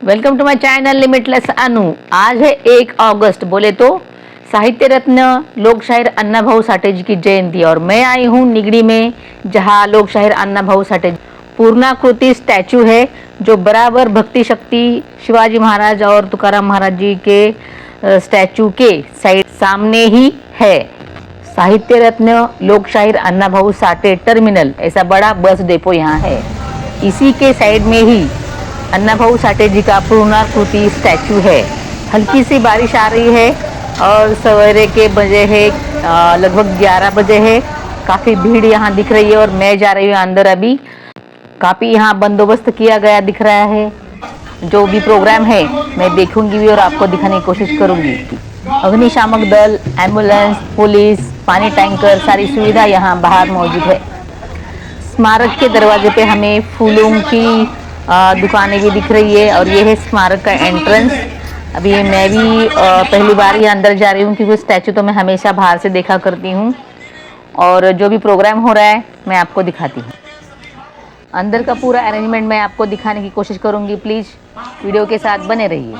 Welcome to my channel limitless Anu आज है एक अगस्त बोले तो साहित्य रत्न लोक शायर अन्ना भाऊ साठे जी की जयंती. और मैं आई हूँ निगड़ी में, जहाँ लोक शायर अन्ना भाऊ साठे पूर्णाकृति स्टैचू है, जो बराबर भक्ति शक्ति शिवाजी महाराज और तुकाराम महाराज जी के स्टैचू के साइड सामने ही है। साहित्य रत्न लोक शायर अन्ना भाऊ साठे टर्मिनल, ऐसा बड़ा बस डेपो यहाँ है। इसी के साइड में ही अन्ना भाऊ साठे जी का पूर्णाकृति स्टैचू है। हल्की सी बारिश आ रही है और सवेरे के बजे है लगभग 11 बजे है। काफ़ी भीड़ यहाँ दिख रही है और मैं जा रही हूँ अंदर अभी। काफ़ी यहाँ बंदोबस्त किया गया दिख रहा है। जो भी प्रोग्राम है, मैं देखूँगी भी और आपको दिखाने की कोशिश करूँगी। अग्निशामक दल, एंबुलेंस, पुलिस, पानी टैंकर, सारी सुविधा यहाँ बाहर मौजूद है। स्मारक के दरवाजे पे हमें फूलों की दुकानें भी दिख रही है और ये है स्मारक का एंट्रेंस अभी मैं भी पहली बार ही अंदर जा रही हूँ क्योंकि स्टैचू तो मैं हमेशा बाहर से देखा करती हूँ. और जो भी प्रोग्राम हो रहा है, मैं आपको दिखाती हूँ. अंदर का पूरा अरेंजमेंट मैं आपको दिखाने की कोशिश करूँगी प्लीज़ वीडियो के साथ बने रहिए.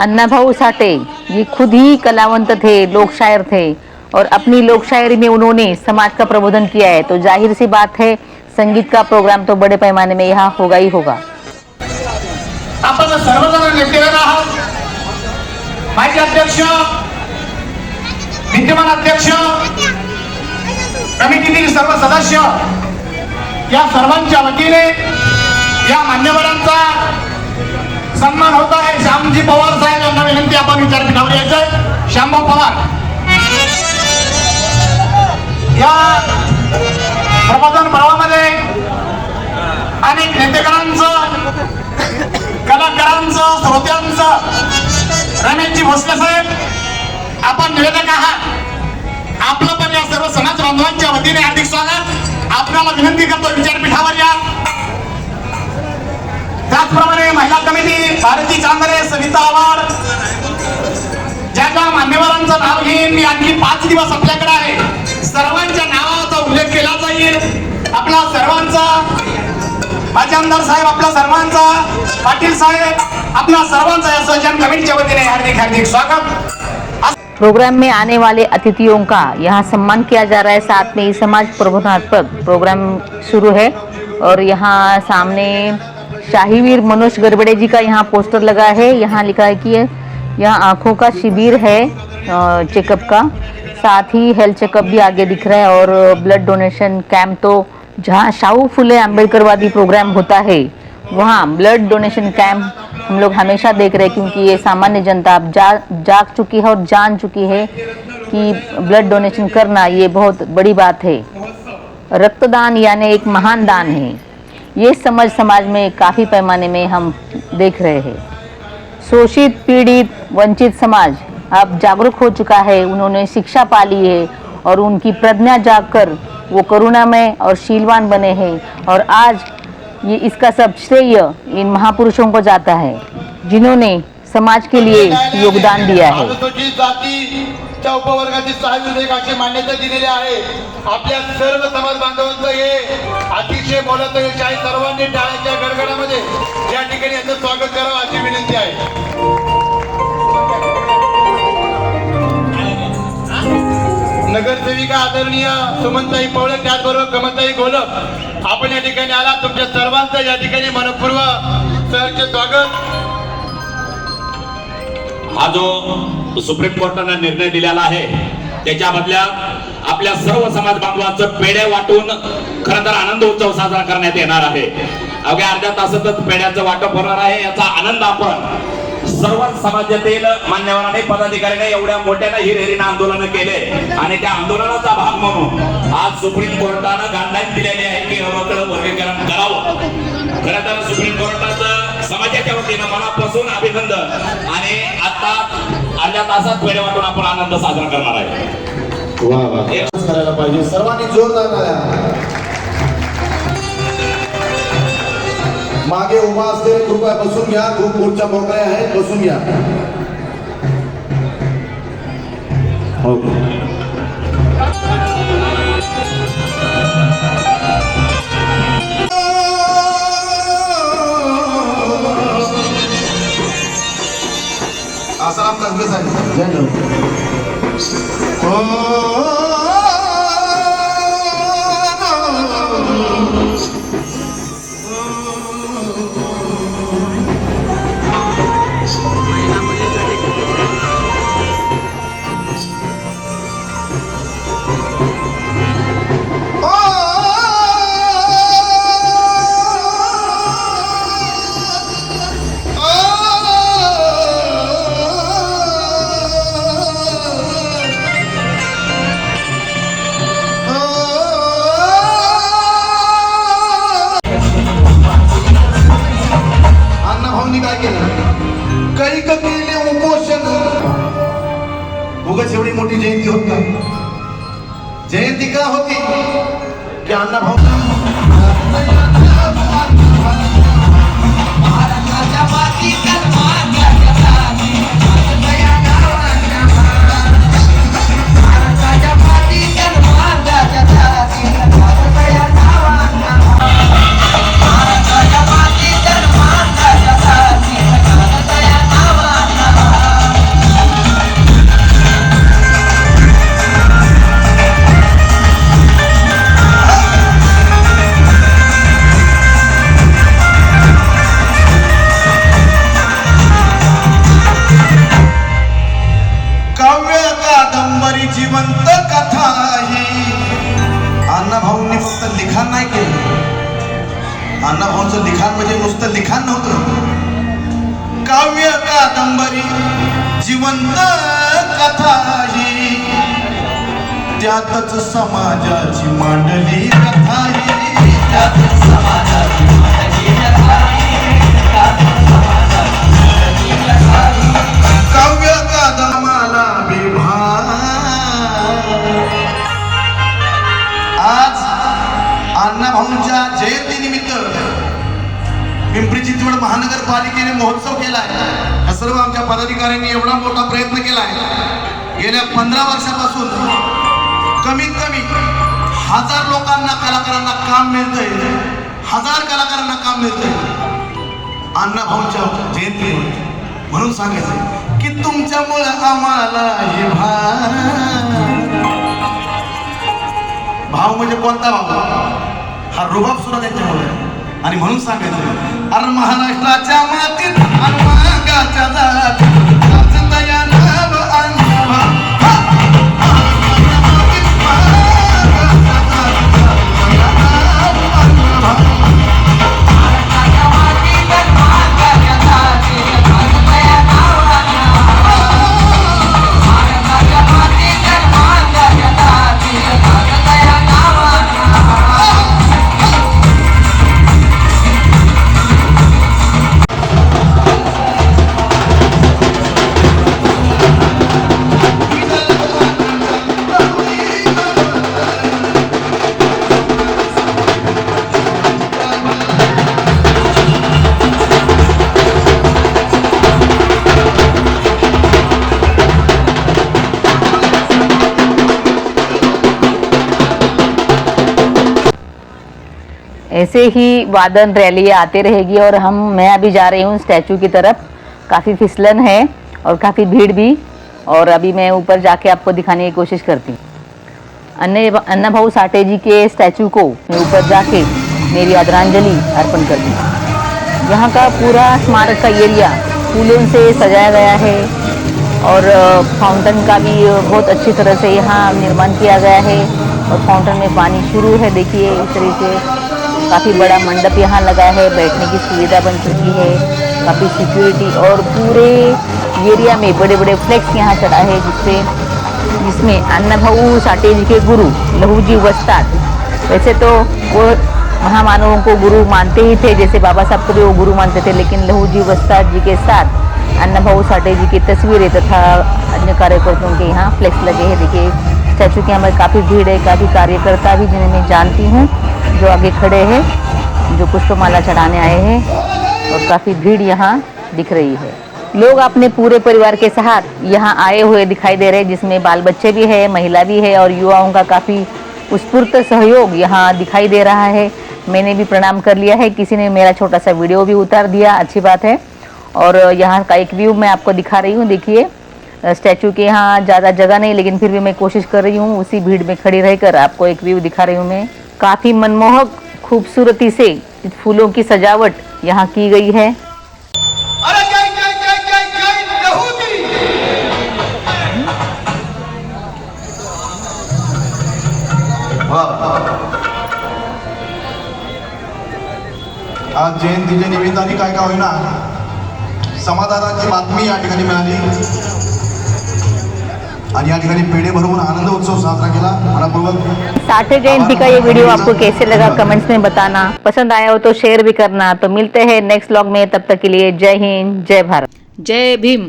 अन्ना भाऊ साठे, ये खुद ही कलावंत थे लोक शायर थे. और अपनी लोक शायरी में उन्होंने समाज का प्रबोधन किया है. तो ज़ाहिर सी बात है संगीत का प्रोग्राम तो बड़े पैमाने में यहाँ होगा ही होगा। आपण सर्वजण नेतेवर आहात. माजी अध्यक्ष विद्यमान अध्यक्ष कमिटीतील सर्व सदस्य या सर्वांच्या वतीने या मान्यवरांचा सन्मान होत आहे. श्यामजी पवार साहेब यांना विनंती आपण विद्यापीठावर यायचं श्यामभाऊ पवार. या प्रबोधन पर्वामध्ये अनेक नेतेकरांचं कलाकारांचं श्रोत्यांचं रमेशजी भोसले साहेब आपण निवेदक आहात. आपलं पण या सर्व समाज बांधवांच्या वतीने हार्दिक स्वागत. आपल्याला विनंती करतो विचारपीठावर या. त्याचप्रमाणे महिला कमिटी भारती चांदरे सविता आवाड ज्या ज्या मान्यवरांचं नाव घेईन मी आणखी पाच दिवस आपल्याकडे माझे आमदार साहेब, आपला सर्वांचा, पाटील साहेब, आपला सर्वांचा या सज्जन कमिटीच्या वतीने हार्दिक हार्दिक स्वागत. प्रोग्राम में आने वाले अतिथियों का यहाँ सम्मान किया जा रहा है। साथ में ही समाज प्रबोधनात्मक प्रोग्राम शुरू है और यहाँ सामने शाहीवीर मनोज गरबड़े जी का यहाँ पोस्टर लगा है। यहाँ लिखा है कि यहाँ आँखों का शिविर है चेकअप का। साथ ही हेल्थ चेकअप भी आगे दिख रहा है और ब्लड डोनेशन कैंप तो जहाँ शाहू फुले अम्बेडकरवादी प्रोग्राम होता है, वहाँ ब्लड डोनेशन कैंप हम लोग हमेशा देख रहे हैं क्योंकि ये सामान्य जनता अब जा, जाग चुकी है और जान चुकी है कि ब्लड डोनेशन करना ये बहुत बड़ी बात है। रक्तदान यानी एक महान दान है। ये समझ समाज में काफ़ी पैमाने में हम देख रहे हैं। शोषित, पीड़ित, वंचित समाज अब जागरूक हो चुका है। उन्होंने शिक्षा पा ली है और उनकी प्रज्ञा जागकर वो करुणामय और शीलवान बने हैं और आज ये इसका सब श्रेय इन महापुरुषों को जाता है, जिन्होंने समाज के लिए योगदान दिया है। मान्यता अतिशय सेविका आदरणीय सुमनताई पवळे त्याचबरोबर कमलताई गोलप आपण या ठिकाणी आला. तुमच्या सर्वांचं या ठिकाणी मनपूर्व सहर्ष स्वागत. हा जो सुप्रीम कोर्टाने निर्णय दिलेला आहे त्याच्यामधल्या आपल्या सर्व समाज बांधवांचं पेढे वाटून खर तर आनंद उत्सव साजरा करण्यात येणार आहे. अवघ्या अर्ध्या तासातच पेढ्याचं वाटप होणार आहे. याचा आनंद आपण सर्व समाजातील मान्यवरांनी पदाधिकाऱ्यांनी एवढ्या मोठ्यानं हिरहिरीनं आंदोलन केले. आणि त्या आंदोलनाचा भाग म्हणून आज सुप्रीम कोर्टानं गाईडलाईन दिलेली आहे की हवं वर्गीकरण करावं. खरं तर सुप्रीम कोर्टाचं समाजाच्या वतीनं मनापासून अभिनंदन. आणि आता अर्ध्या तासात पेढे वाटून आपण आनंद साजरा करणार आहे. करायला पाहिजे. सर्वांनी जोरदार मागे उभा असलेले कृपया बसून गया ग्रुप मोर्चा मोकळे आहेत बसून घ्या आसाराम कसबे साहेब जय हो जयंती होता। है जयंती का होती की अण्णाभाऊ काव्य काव्य कादंबरी जिवंत कथा ही त्यातच समाजाची मांडली कथा ही त्यातच समाजाची मांडली कथा काव्य कादमाला विभा आज अण्णाभाऊंच्या जयंतीनिमित्त पिंपरी चिंचवड महानगरपालिकेने महोत्सव आमच्या पदाधिकाऱ्यांनी एवढा मोठा प्रयत्न केलाय गेल्या पंधरा वर्षापासून कमीत कमी हजार लोकांना कलाकारांना काम मिळतंय. हजार कलाकारांना काम मिळतंय. अण्णाभाऊंच्या जयंती म्हणून सांगायचं की तुमच्यामुळं आम्हाला हे भाव भाव म्हणजे कोणता भाव हा रुबाब सुद्धा त्यांच्यामुळे. आणि म्हणून सांगायचं अरे महाराष्ट्राच्या मातीत ऐसे ही वादन रैली आते रहेगी और हम, मैं अभी जा रही हूँ स्टैचू की तरफ़। काफ़ी फिसलन है और काफ़ी भीड़ भी और अभी मैं ऊपर जाके आपको दिखाने की कोशिश करती हूँ। अन्य अन्ना भाऊ साठे जी के स्टैचू को मैं ऊपर जाके मेरी आदरांजलि अर्पण करती हूँ। यहाँ का पूरा स्मारक का एरिया फूलों से सजाया गया है और फाउंटेन का भी बहुत अच्छी तरह से यहाँ निर्माण किया गया है और फाउंटेन में पानी शुरू है, देखिए इस तरीके काफ़ी बड़ा मंडप यहाँ लगा है, बैठने की सुविधा बन चुकी है। काफ़ी सिक्योरिटी और पूरे एरिया में बड़े बड़े फ्लैक्स यहाँ चढ़ा है, जिससे, जिसमें अन्ना भाऊ साठे जी के गुरु लहू जी वस्ताद। वैसे तो वो महामानवों को गुरु मानते ही थे, जैसे बाबा साहब को भी वो गुरु मानते थे, लेकिन लहू जी वस्ताद जी के साथ अन्ना भाऊ साटे जी की तस्वीरें तथा अन्य कार्यकर्ताओं के यहाँ फ्लैक्स लगे हैं। देखिए स्टैचू के हमारे काफ़ी भीड़ है, काफ़ी कार्यकर्ता भी जिन्हें मैं जानती हूँ, जो आगे खड़े हैं, जो पुष्पमाला चढ़ाने आए हैं, और काफ़ी भीड़ यहाँ दिख रही है। लोग अपने पूरे परिवार के साथ यहाँ आए हुए दिखाई दे रहे हैं, जिसमें बाल बच्चे भी है, महिला भी है, और युवाओं का काफ़ी उत्स्फूर्त सहयोग यहाँ दिखाई दे रहा है। मैंने भी प्रणाम कर लिया है, किसी ने मेरा छोटा सा वीडियो भी उतार दिया, अच्छी बात है। और यहाँ का एक व्यू मैं आपको दिखा रही हूँ, देखिए। स्टैचू के यहाँ ज़्यादा जगह नहीं लेकिन फिर भी मैं कोशिश कर रही हूँ उसी भीड़ में खड़ी रहकर आपको एक व्यू दिखा रही हूँ मैं। काफ़ी मनमोहक खूबसूरती से फूलों की सजावट यहाँ की गई है। आज जयंतीच्या निमित्ताने काय काय होईना समाधानाची बातमी या ठिकाणी मिळाली। आणि या ठिकाणी पेढे भरवून आनंद उत्सव साजरा केला. मनापूर्वक साठे जयंती का ये वीडियो आपको कैसे लगा? कमेंट्स में बताना. पसंद आया हो तो शेयर भी करना. तो मिलते हैं नेक्स्ट व्लॉग में. तब तक के लिए जय हिंद जय भारत. जय भीम.